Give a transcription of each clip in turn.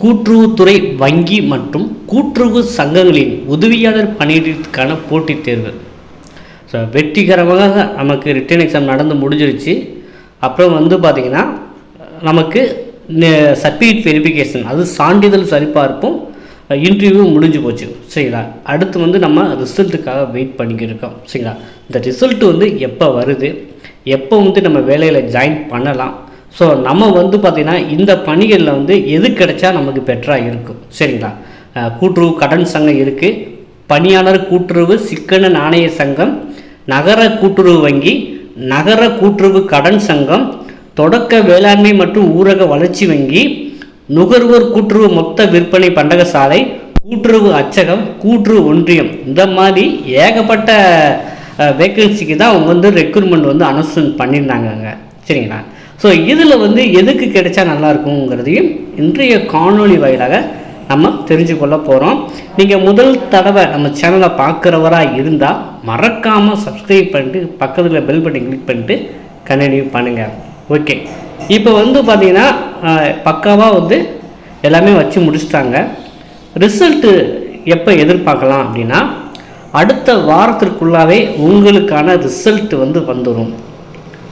கூட்டுறவுத்துறை வங்கி மற்றும் கூட்டுறவு சங்கங்களின் உதவியாளர் பணியிடத்திற்கான போட்டித் தேர்வு. ஸோ வெற்றிகரமாக நமக்கு ரிட்டன் எக்ஸாம் நடந்து முடிஞ்சிருச்சு. அப்புறம் வந்து பார்த்திங்கன்னா நமக்கு சர்டிஃபிகேட் வெரிஃபிகேஷன் அது சான்றிதழ் சரிபார்ப்பும் இன்டர்வியூ முடிஞ்சு போச்சு. சரிங்களா? அடுத்து வந்து நம்ம ரிசல்ட்டுக்காக வெயிட் பண்ணிக்கிட்டு இருக்கோம். சரிங்களா? இந்த ரிசல்ட் வந்து எப்போ வருது? எப்போ வந்து நம்ம வேலையில் ஜாயின் பண்ணலாம்? ஸோ நம்ம வந்து பார்த்திங்கன்னா இந்த பணிகளில் வந்து எது கிடைச்சா நமக்கு பெட்டராக இருக்கும். சரிங்களா? கூட்டுறவு கடன் சங்கம் இருக்குது பணியாளர் கூட்டுறவு சிக்கன நாணய சங்கம் நகர கூட்டுறவு வங்கி நகர கூட்டுறவு கடன் சங்கம் தொடக்க வேளாண்மை மற்றும் ஊரக வளர்ச்சி வங்கி நுகர்வோர் கூட்டுறவு மொத்த விற்பனை பண்டகசாலை கூட்டுறவு அச்சகம் கூட்டுறவு ஒன்றியம். இந்த மாதிரி ஏகப்பட்ட வேக்கன்சிக்கு தான் அவங்க வந்து ரெக்ரூட்மெண்ட் வந்து அனௌன்ஸ்மெண்ட் பண்ணியிருந்தாங்கங்க. சரிங்களா? ஸோ இதில் வந்து எதுக்கு கிடைச்சா நல்லா இருக்குங்கிறதையும் இன்றைய காணொளி வாயிலாக நம்ம தெரிஞ்சுக்கொள்ள போகிறோம் நீங்கள் முதல் தடவை நம்ம சேனலை பார்க்குறவராக இருந்தால் மறக்காமல் சப்ஸ்கிரைப் பண்ணிட்டு பக்கத்தில் பெல் பட்டன் கிளிக் பண்ணிட்டு கண்டினியூ பண்ணுங்கள் ஓகே இப்போ வந்து பார்த்திங்கன்னா பக்காவாக வந்து எல்லாமே வச்சு முடிச்சிட்டாங்க. ரிசல்ட்டு எப்போ எதிர்பார்க்கலாம் அப்படின்னா அடுத்த வாரத்திற்குள்ளாவே உங்களுக்கான ரிசல்ட் வந்து வந்துடும்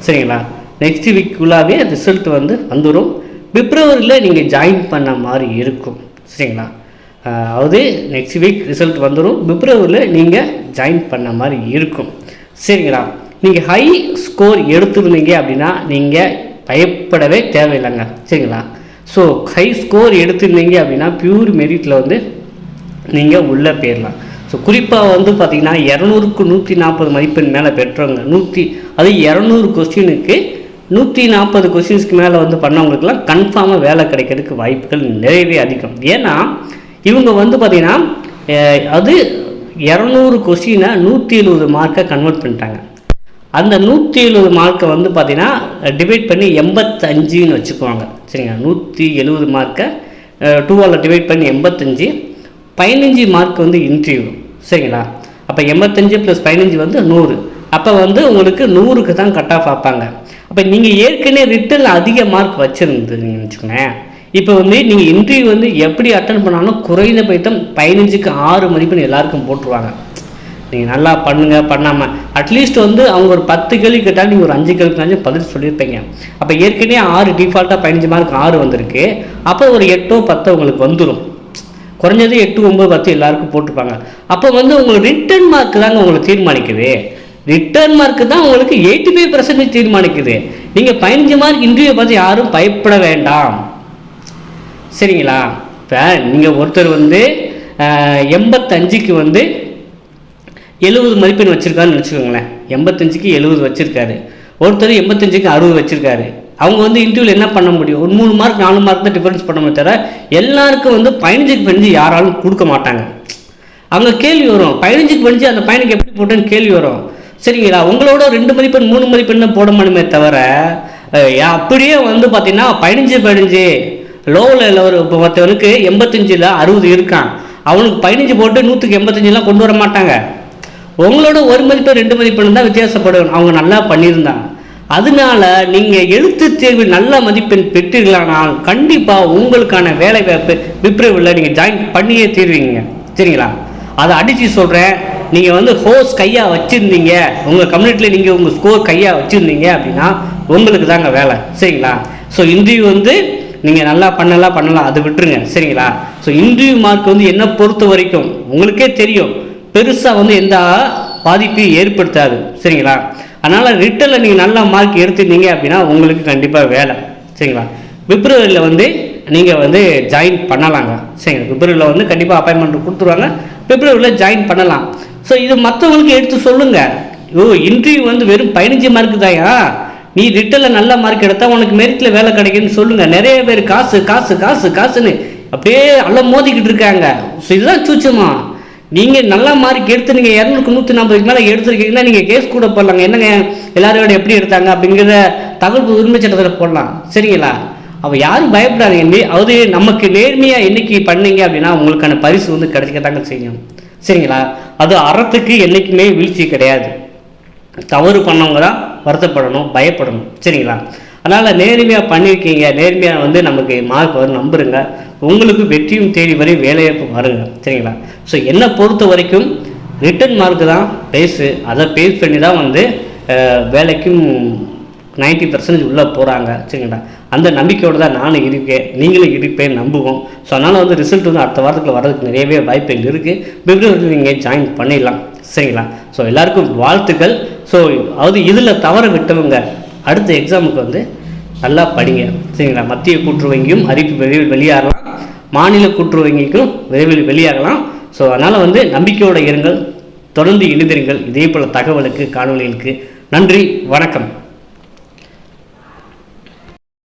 சரிங்களா? நெக்ஸ்ட் வீக்குள்ளாகவே ரிசல்ட் வந்து வந்துடும் பிப்ரவரியில் நீங்கள் ஜாயின் பண்ண மாதிரி இருக்கும். சரிங்களா? அதாவது நெக்ஸ்ட் வீக் ரிசல்ட் வந்துடும் பிப்ரவரியில் நீங்கள் ஜாயின் பண்ண மாதிரி இருக்கும். சரிங்களா? நீங்கள் ஹை ஸ்கோர் எடுத்துருந்தீங்க அப்படின்னா நீங்கள் பயப்படவே தேவையில்லைங்க. சரிங்களா? ஸோ ஹை ஸ்கோர் எடுத்திருந்தீங்க அப்படின்னா பியூர் மெரிட்டில் வந்து நீங்கள் உள்ளே போயிடலாம் ஸோ குறிப்பாக வந்து பார்த்தீங்கன்னா இரநூறுக்கு நூற்றி நாற்பது மதிப்பெண் மேலே பெற்றவங்க நூற்றி அது இரநூறு கொஸ்டினுக்கு நூற்றி நாற்பது கொஸ்டின்ஸ்க்கு மேலே வந்து பண்ணவங்களுக்குலாம் கன்ஃபார்மாக வேலை கிடைக்கிறதுக்கு வாய்ப்புகள் நிறையவே அதிகம். ஏன்னா இவங்க வந்து பார்த்திங்கன்னா அது இரநூறு கொஸ்டினை நூற்றி எழுபது மார்க்கை கன்வெர்ட் பண்ணிட்டாங்க. அந்த நூற்றி எழுபது மார்க்கை வந்து பார்த்திங்கன்னா டிவைட் பண்ணி எண்பத்தஞ்சுன்னு வச்சுக்குவாங்க சரிங்க நூற்றி எழுபது மார்க்கை டூவால் டிவைட் பண்ணி எண்பத்தஞ்சு பதினஞ்சு மார்க் வந்து இன்டர்வியூ சரிங்களா? அப்போ எண்பத்தஞ்சு ப்ளஸ் பதினஞ்சு வந்து நூறு. அப்போ வந்து உங்களுக்கு நூறுக்கு தான் கட் ஆஃப் பார்ப்பாங்க அப்போ நீங்கள் ஏற்கனவே ரிட்டனில் அதிக மார்க் வச்சுருந்தீங்கன்னு வச்சுக்கோங்களேன். இப்போ வந்து நீங்கள் இன்டர்வியூ வந்து எப்படி அட்டன் பண்ணாலும் குறைந்த பைத்தம் பதினஞ்சுக்கு ஆறு மதிப்பெண் எல்லாருக்கும் போட்டுருவாங்க. நீங்கள் நல்லா பண்ணுங்கள் பண்ணாமல் அட்லீஸ்ட் வந்து அவங்க ஒரு பத்து கேள்வி கேட்டாலும் நீங்கள் ஒரு அஞ்சு கேள்வினாச்சும் பதில் சொல்லியிருப்பீங்க. அப்போ ஏற்கனவே ஆறு டிஃபால்ட்டாக பதினஞ்சு மார்க் ஆறு வந்திருக்கு. அப்போ ஒரு எட்டோ பத்தோ உங்களுக்கு வந்துடும் குறைஞ்சது எட்டு ஒம்பது பத்து எல்லாருக்கும் போட்டிருப்பாங்க. அப்போ வந்து உங்களுக்கு ரிட்டர்ன் மார்க் தாங்க உங்களை தீர்மானிக்குது. ரிட்டர்ன் மார்க் தான் உங்களுக்கு எயிட்டி ஃபைவ் பர்சன்டேஜ் தீர்மானிக்குது. நீங்கள் பதினஞ்சு மார்க் இன்டர்வியூ பார்த்து யாரும் பயப்பட வேண்டாம். சரிங்களா? இப்போ நீங்கள் ஒருத்தர் வந்து எண்பத்தஞ்சுக்கு வந்து எழுபது மதிப்பெண் வச்சுருக்காருன்னு வச்சுக்கோங்களேன் எண்பத்தஞ்சுக்கு எழுபது வச்சுருக்காரு. ஒருத்தர் எண்பத்தஞ்சுக்கு அறுபது வச்சுருக்காரு. அவங்க வந்து இன்டர்வியூவில் என்ன பண்ண முடியும்? ஒரு மூணு மார்க் நாலு மார்க் தான் டிஃபரன்ஸ் பண்ண முடியும் தவிர எல்லாருக்கும் வந்து பதினஞ்சுக்கு பதினஞ்சு யாராலும் கொடுக்க மாட்டாங்க. அங்கே கேள்வி வரும். பதினஞ்சுக்கு பதினஞ்சு அந்த பையனுக்கு எப்படி போட்டேன்னு கேள்வி வரும். சரிங்களா? உங்களோட ரெண்டு மதிப்பெண் மூணு மதிப்பெண் போட முடியுமே தவிர அப்படியே வந்து பார்த்தீங்கன்னா பதினஞ்சு பதினஞ்சு லோவில் ஒரு இப்போ மற்றவனுக்கு எண்பத்தஞ்சில் அறுபது இருக்கான். அவனுக்கு பதினஞ்சு போட்டு நூற்றுக்கு எண்பத்தஞ்சுலாம் கொண்டு வர மாட்டாங்க. உங்களோட ஒரு மதிப்பு ரெண்டு மதிப்பெண் தான் வித்தியாசப்படும். அவங்க நல்லா பண்ணியிருந்தாங்க. அதனால நீங்கள் எழுத்து தேர்வில் நல்ல மதிப்பெண் பெற்றீர்களானால் கண்டிப்பாக உங்களுக்கான வேலை வாய்ப்பு பிப்ரவரியில் நீங்கள் ஜாயின் பண்ணியே தீர்வீங்க. சரிங்களா? அதை அடித்து சொல்கிறேன் நீங்கள் வந்து ஹோஸ் கையாக வச்சுருந்தீங்க. உங்கள் கம்யூனிட்டியில் நீங்கள் உங்கள் ஸ்கோர் கையாக வச்சுருந்தீங்க அப்படின்னா உங்களுக்கு தாங்க வேலை. சரிங்களா? ஸோ இன்டர்வியூ வந்து நீங்கள் நல்லா பண்ணலாம் பண்ணலாம். அது விட்டுருங்க. சரிங்களா? ஸோ இன்டர்வியூ மார்க் வந்து என்ன பொறுத்த வரைக்கும் உங்களுக்கே தெரியும். பெருசாக வந்து எந்த பாதிப்பையும் ஏற்படுத்தாது. சரிங்களா? அதனால் ரிட்டனில் நீங்கள் நல்ல மார்க் எடுத்துருந்தீங்க அப்படின்னா உங்களுக்கு கண்டிப்பாக வேலை. சரிங்களா? பிப்ரவரியில் வந்து நீங்கள் வந்து ஜாயின் பண்ணலாங்க. சரிங்களா பிப்ரவரியில் வந்து கண்டிப்பாக அப்பாயின்மெண்ட் கொடுத்துருவாங்க. பிப்ரவரியில் ஜாயின் பண்ணலாம். ஸோ இது மற்றவங்களுக்கு எடுத்து சொல்லுங்கள் ஓ இன்டர்வியூ வந்து வெறும் பதினஞ்சு மார்க்கு தாயா? நீ ரிட்டனில் நல்ல மார்க் எடுத்தால் உனக்கு மெரிட்டில் வேலை கிடைக்குன்னு சொல்லுங்கள் நிறைய பேர் காசு காசு காசு காசுன்னு அப்படியே அல்ல மோதிக்கிட்டு இருக்காங்க. ஸோ இதுதான் சூச்சமா நீங்கள் நல்லா மார்க் எடுத்து நீங்கள் இரநூறுக்கு நூற்றி நாற்பதுக்கு மேலே எடுத்துருக்கீங்கன்னா நீங்கள் கேஸ் கூட போடலாங்க. என்னங்க எல்லாரோட எப்படி எடுத்தாங்க அப்படிங்கிறத தகவல் உரிமை சட்டத்தில் போடலாம். சரிங்களா? அவள் யாரும் பயப்படாதீங்க. அது நமக்கு நேர்மையாக என்னைக்கு பண்ணீங்க அப்படின்னா உங்களுக்கான பரிசு வந்து கிடைக்கத்தாங்க செய்யும். சரிங்களா? அது அறத்துக்கு என்றைக்குமே வீழ்ச்சி கிடையாது. தவறு பண்ணவங்க தான் வருத்தப்படணும் பயப்படணும். சரிங்களா? அதனால் நேர்மையாக பண்ணியிருக்கீங்க நேர்மையாக வந்து நமக்கு மார்க் வரும் நம்புறங்க உங்களுக்கு வெற்றியும் தேடி வரை வேலைவாய்ப்பு வருங்க. சரிங்களா? ஸோ என்னை பொறுத்த வரைக்கும் ரிட்டன் மார்க் தான் பேஸு அதை பேஸ் பண்ணி தான் வந்து வேலைக்கும் நைன்ட்டி பர்சன்டேஜ் உள்ளே போகிறாங்க சரிங்களா அந்த நம்பிக்கையோடு தான் நானும் இருப்பேன் நீங்களும் இருப்பேன் நம்புவோம். ஸோ அதனால் வந்து ரிசல்ட் வந்து அடுத்த வாரத்துக்குள்ள வரதுக்கு நிறையவே வாய்ப்புகள் இருக்குது பிப்ரவரியில் நீங்கள் ஜாயின் பண்ணிடலாம். சரிங்களா? ஸோ எல்லாருக்கும் வாழ்த்துக்கள். ஸோ அதாவது இதில் தவற விட்டவங்க அடுத்த எக்ஸாமுக்கு வந்து நல்லா படிங்க. சரிங்களா? மத்திய கூட்டுறவு வங்கியும் அறிவிப்பு விரைவில் வெளியாகலாம் மாநில கூட்டுறவு வங்கிக்கும் விரைவில் வெளியாகலாம் ஸோ அதனால் வந்து நம்பிக்கையோடு இருங்கள். தொடர்ந்து இணைந்திருங்கள். இதே போல் தகவலுக்கு காணொளிகளுக்கு. நன்றி. வணக்கம்.